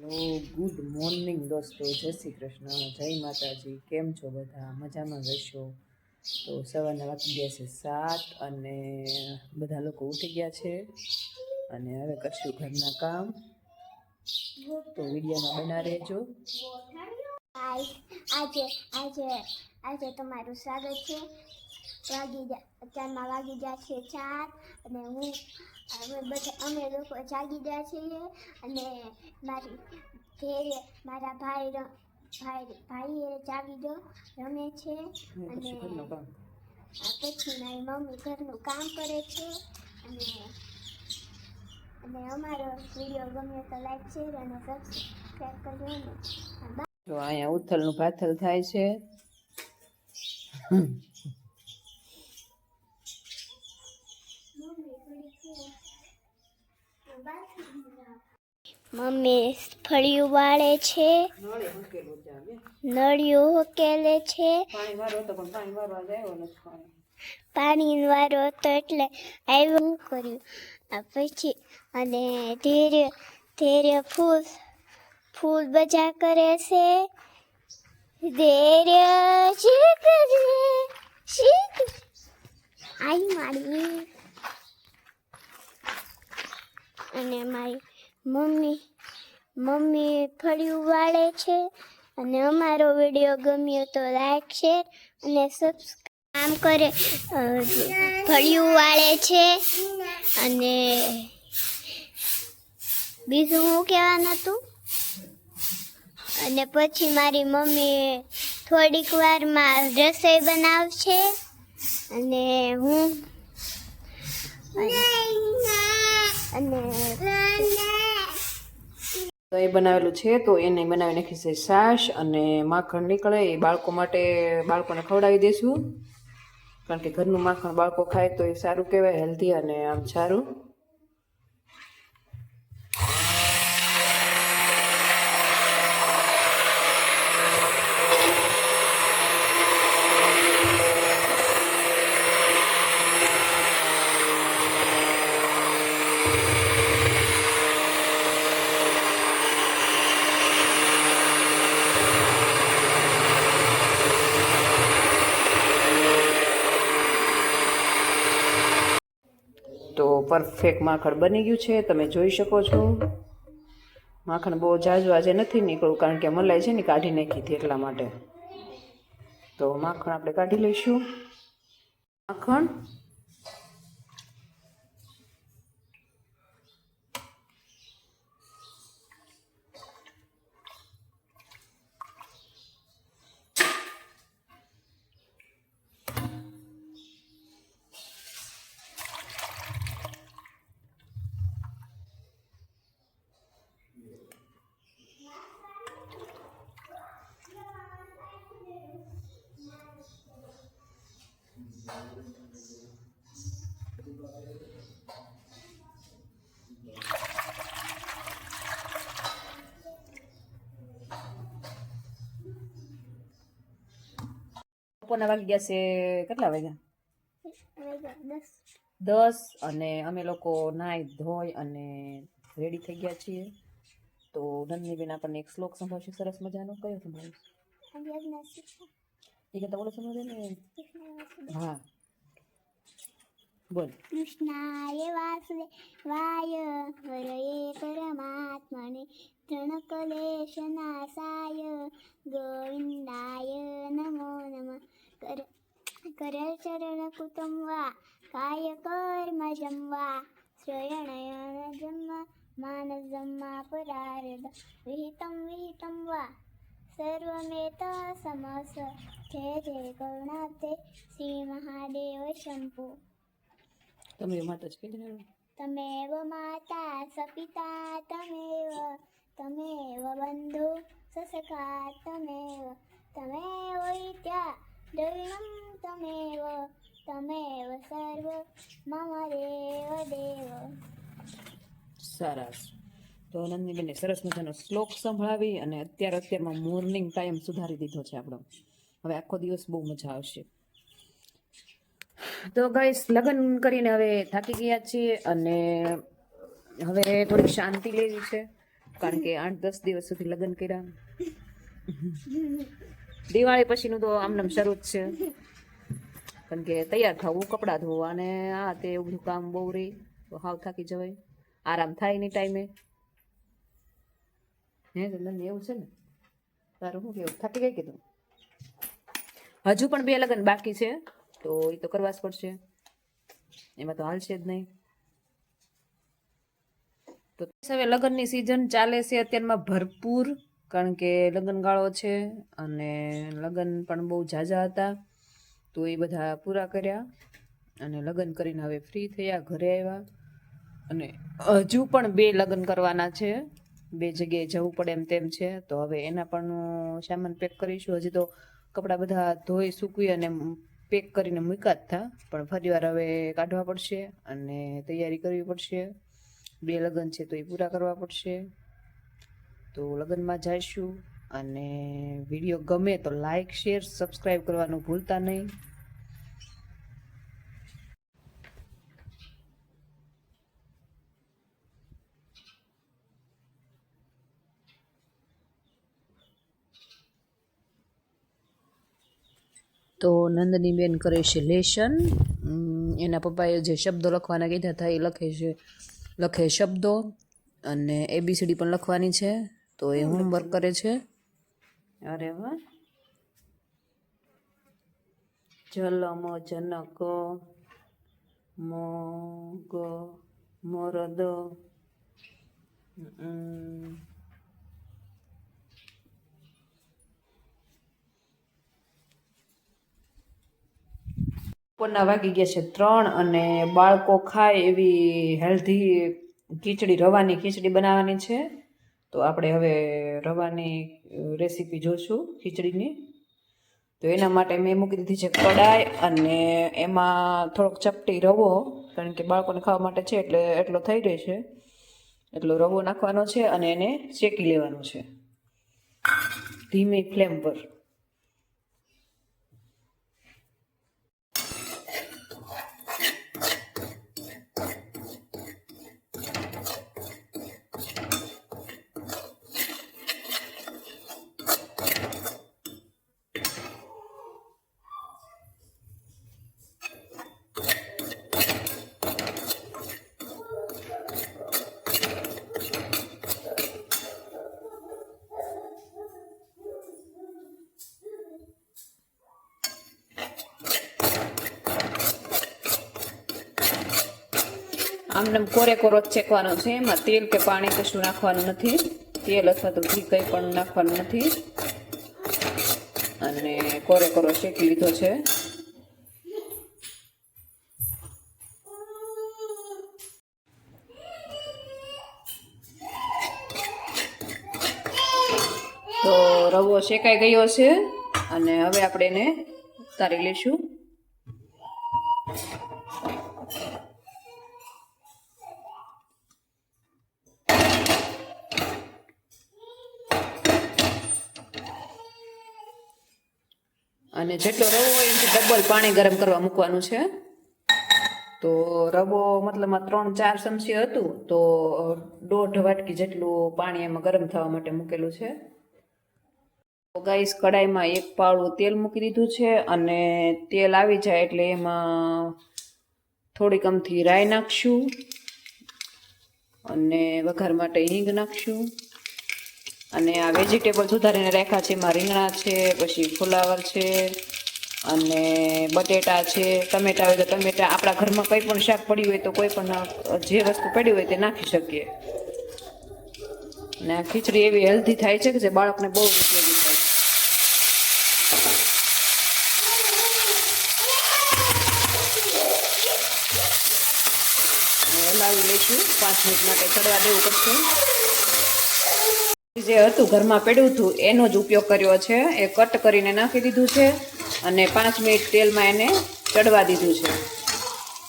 Hello, good morning દોસ્તો, જય શ્રી કૃષ્ણ, જય માતાજી, કેમ છો બધા? મજામાં રહેશો? તો સવારના વાગી ગયા છે સાત અને બધા લોકો ઉઠી ગયા છે અને હવે કરશું ઘરના કામ. તો વિડીયોમાં બના રહેજો. આજે આજે આજે તમારું સ્વાગત છે. વાગી જાય. અત્યારમાં વાગી ગયા છે ચાર અને હું અમે બધા અમે લોકો જાગી ગયા છીએ અને મારી ઘેરે મારા ભાઈ ભાઈ ભાઈએ જાગી ગયો રમે છે અને પછી મારી મમ્મી ઘરનું કામ કરે છે અને અને અમારો વીડિયો ગમે તો લાઈક શેર અને સબસ્ક્રાઈબ કરજો બાય અહીંયા ઉથલનું ભાથલ થાય છે. મમ્મી ફળિયું વાળે છે. નળિયું ઉકેલે છે. પાણી વાળો તો હતો એટલે આવ્યું કર્યું. પછી અને ધીરે ધીરે ફૂલ ફૂલ બજા કરે છે. ધીરે આઈ મારી. અને મારી મમ્મી મમ્મી ફળિયું વાળે છે અને અમારો વીડિયો ગમ્યો તો લાઈક શેર અને સબસ્ક્રાઈબ કામ કરે ફળિયું વાળે છે અને બીજું હું કહેવાનું હતું? અને પછી મારી મમ્મી થોડીક વારમાં રસોઈ બનાવશે અને હું અને એ બનાવેલું છે, તો એને બનાવી નાખીશું છાશ અને માખણ નીકળે, એ બાળકો માટે બાળકોને ખવડાવી દઈશું કારણ કે ઘરનું માખણ બાળકો ખાય તો એ સારું કહેવાય હેલ્ધી અને આમ સારું. તો પરફેક્ટ માખણ બની ગયું છે, તમે જોઈ શકો છો. માખણ બહુ જાજુ નથી નીકળ્યું કારણ કે મલાઈ છે ને કાઢી નાખી હતી એટલા માટે. તો માખણ આપણે કાઢી લઈશું. માખણ બપોરના વાગી ગયા છે કેટલા વાગ્યા? દસ અને અમે લોકો નાહી ધોઈ અને રેડી થઈ ગયા છીએ. તો નંદનીબેન આપણને એક શ્લોક સંભળાવશે સરસ મજાનો. કયો સંભળાવશે? એ કહેતા ઓલો સંભળાવે ને? હા. बोल. कृष्णाय वासुदे वाय हरये परमात्मने तृणकलेशनासाय गोविन्दाय नमो नमः. कर करचरणकृतं वा कायकर्मजं वा श्रयणयनजं मानसं पुरारद विहितं विहितं वा. सर्वमेतसमस जय जय करुणाते श्रीमहादेव शम्भो તમે માતા જ કહી વ તમેવ માતા સપિતા તમેવ તમેવ બંધુ સસકા તમેવ તમે દ્રવિણમ તમેવ તમેવ સર્વ મમ દેવ દેવ. સરસ. તો નંદનીબેને સરસ મજાનો શ્લોક સંભળાવી અને અત્યારે અત્યારમાં મોર્નિંગ ટાઈમ સુધારી દીધો છે આપણો. હવે આખો દિવસ બહુ મજા આવશે. તો ગાઈસ લગ્ન કરીને હવે થાકી ગયા છીએ અને હવે થોડીક શાંતિ લેવી છે. કારણ કે આઠ દસ દિવસ સુધી લગ્ન કર્યા. દિવાળી પછીનું તો આમનામ શરૂ જ છે. કારણ કે તૈયાર થવું, કપડાં ધોવા અને આ તે એવું બધું કામ બહુ રહી તો હાવ થાકી જવાય. આરામ થાય નહીં ટાઈમે. હે નંદની એવું છે ને? તારું શું કેવું? થાકી ગઈ કીધું હજુ પણ બે લગ્ન બાકી છે. તો એ તો કરવા જ પડશે. એમાં તો હાલશે જ નહીં. તો હવે લગ્નની સિઝન ચાલે છે, અત્યારમાં ભરપૂર, કારણ કે લગ્નગાળો છે અને લગ્ન પણ બહુ ઝાઝા હતા. તો એ બધા પૂરા કર્યા અને લગ્ન કરીને હવે ફ્રી થયા, ઘરે આવ્યા. અને હજુ પણ બે લગ્ન કરવાના છે. બે જગ્યાએ જવું પડે એમ તેમ છે. તો હવે એના પણ સામાન પેક કરીશું. હજી તો કપડાં બધા ધોઈ, સૂકવી અને પેક કરીને મૂક્યા જ હતા પણ ફરીવાર હવે કાઢવા પડશે અને તૈયારી કરવી પડશે. બે લગ્ન છે તો એ પૂરા કરવા પડશે. તો લગ્નમાં જઈશું અને વીડિયો ગમે તો લાઈક શેર સબસ્ક્રાઈબ કરવાનું ભૂલતા નહીં. તો નંદનીબેન કરે છે લેશન. એના પપ્પાએ જે શબ્દો લખવાના કીધા હતા એ લખે છે, લખે શબ્દો અને એબીસીડી પણ લખવાની છે. તો એ હોમવર્ક કરે છે. અરે વાહ. જલમ જનક મોગ મોરદ. બપોરના વાગી ગયા છે ત્રણ અને બાળકો ખાય એવી હેલ્ધી ખીચડી, રવાની ખીચડી બનાવવાની છે. તો આપણે હવે રવાની રેસીપી જોશું ખીચડીની. તો એના માટે મેં મૂકી દીધી છે કડાઈ અને એમાં થોડોક ચપટી રવો, કારણ કે બાળકોને ખાવા માટે છે એટલે એટલો થઈ રહેશે એટલો રવો નાખવાનો છે અને એને શેકી લેવાનો છે. ધીમી ફ્લેમ પર. આમને કોરે કોરો જ શેકવાનો છે. એમાં તેલ કે પાણી કશું નાખવાનું નથી. તેલ અથવા તો ઘી કંઈ પણ નાખવાનું નથી. અને કોરે કોરો શેકી લીધો છે. તો રવો શેકાઈ ગયો છે. અને હવે આપણે એને ઉતારી લઈશું. અને જેટલો રવો હોય એનાથી ડબલ પાણી ગરમ કરવા મૂકવાનું છે. તો રવો મતલબમાં ત્રણ ચાર ચમચી હતું તો દોઢ વાટકી જેટલું પાણી એમાં ગરમ થવા માટે મૂકેલું છે. તો ગાઈસ કડાઈમાં એક પાવડું તેલ મૂકી દીધું છે અને તેલ આવી જાય એટલે એમાં થોડીક અમથી રાઈ નાખશું અને વઘાર માટે હિંગ નાખશું. અને આ વેજીટેબલ સુધારીને રાખ્યા છે, એમાં રીંગણા છે, પછી ફુલાવર છે, અને બટેટા છે, ટમેટા હોય તો ટમેટા, આપણા ઘરમાં કંઈ પણ શાક પડ્યું હોય તો કોઈ પણ જે વસ્તુ પડી હોય તે નાખી શકીએ. અને આ ખીચડી એવી હેલ્ધી થાય છે કે જે બાળકને બહુ ઉપયોગી થાય હલાવી લઈશું. પાંચ મિનિટ માટે ચડવા દેવું પડશે. જે હતું ઘરમાં પડ્યું હતું, એનો જ ઉપયોગ કર્યો છે. એ કટ કરીને નાખી દીધું છે અને પાંચ મિનિટ તેલમાં એને ચડવા દીધું છે.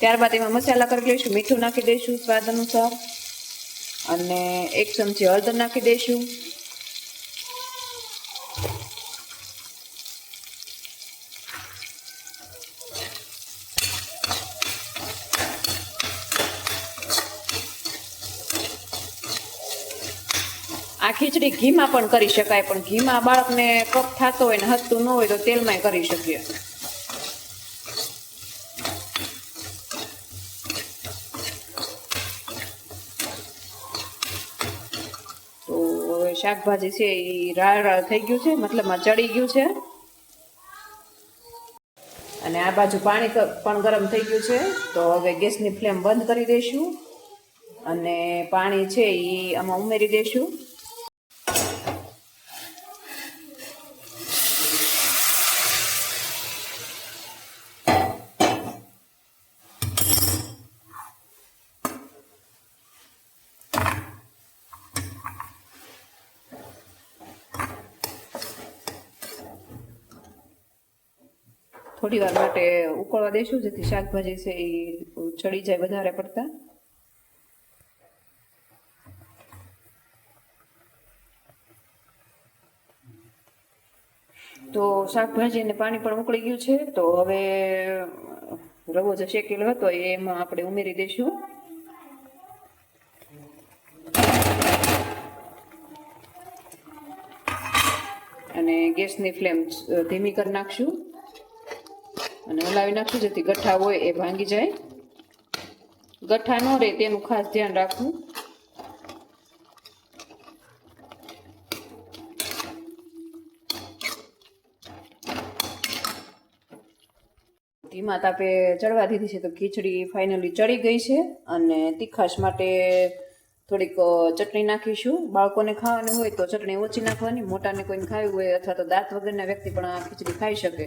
ત્યારબાદ એમાં મસાલા કરી લઈશું, મીઠું નાખી દઈશું સ્વાદ અનુસાર. અને એક ચમચી હળદર નાખી દઈશું. ખીચડી ઘીમાં પણ કરી શકાય, પણ ઘીમાં બાળકને કફ થતો હોય ને હસતું ન હોય તો તેલમાંય કરી શકીએ. તો હવે શાકભાજી છે એ રાળ રાળ થઈ ગયું છે મતલબમાં ચડી ગયું છે. અને આ બાજુ પાણી પણ ગરમ થઈ ગયું છે, તો હવે ગેસની ફ્લેમ બંધ કરી દઈશું. અને પાણી છે એ આમાં ઉમેરી દઈશું. થોડી વાર માટે ઉકળવા દઈશું જેથી શાકભાજી છે એ ચડી જાય વધારે પડતા. તો શાકભાજી અને પાણી પણ ઉકળી ગયું છે, તો હવે રવો જે શેકેલો હતો એમાં આપણે ઉમેરી દઈશું અને ગેસની ફ્લેમ ધીમી કરી નાખશું. અને હલાવી નાખશું જેથી ગઠ્ઠા હોય એ ભાંગી જાય. ગઠ્ઠા ન રહે તેનું ખાસ ધ્યાન રાખવું. ધીમા તાપે ચડવા દીધી છે તો ખીચડી ફાઇનલી ચડી ગઈ છે અને તીખાશ માટે થોડીક ચટણી નાખીશું. બાળકોને ખાવાની હોય તો ચટણી ઓછી નાખવાની, મોટાને કોઈને ખાવી હોય અથવા તો દાંત વગરના વ્યક્તિ પણ આ ખીચડી ખાઈ શકે.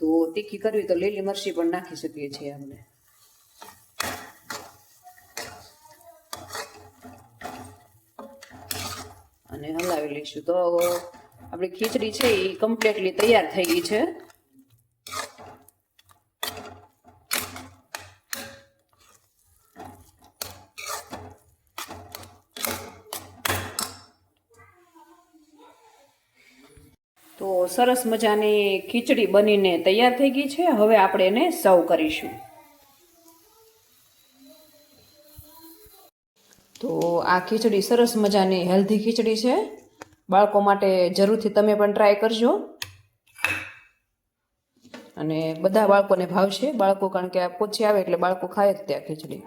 તો તીખી કરવી તો લીલી મરચી પણ નાખી શકીએ છીએ આપણે. અને હલાવી લઈશું. તો આપણી ખીચડી છે એ કમ્પ્લીટલી તૈયાર થઈ ગઈ છે. તો સરસ મજાની ખીચડી બનીને તૈયાર થઈ ગઈ છે. હવે આપણે એને સર્વ કરીશું. તો આ ખીચડી સરસ મજાની હેલ્ધી ખીચડી છે. બાળકો માટે જરૂરથી તમે પણ ટ્રાય કરજો. અને બધા બાળકોને ભાવશે. બાળકો કારણ કે આ પોચી આવે એટલે બાળકો ખાય જ ત્યાં ખીચડી.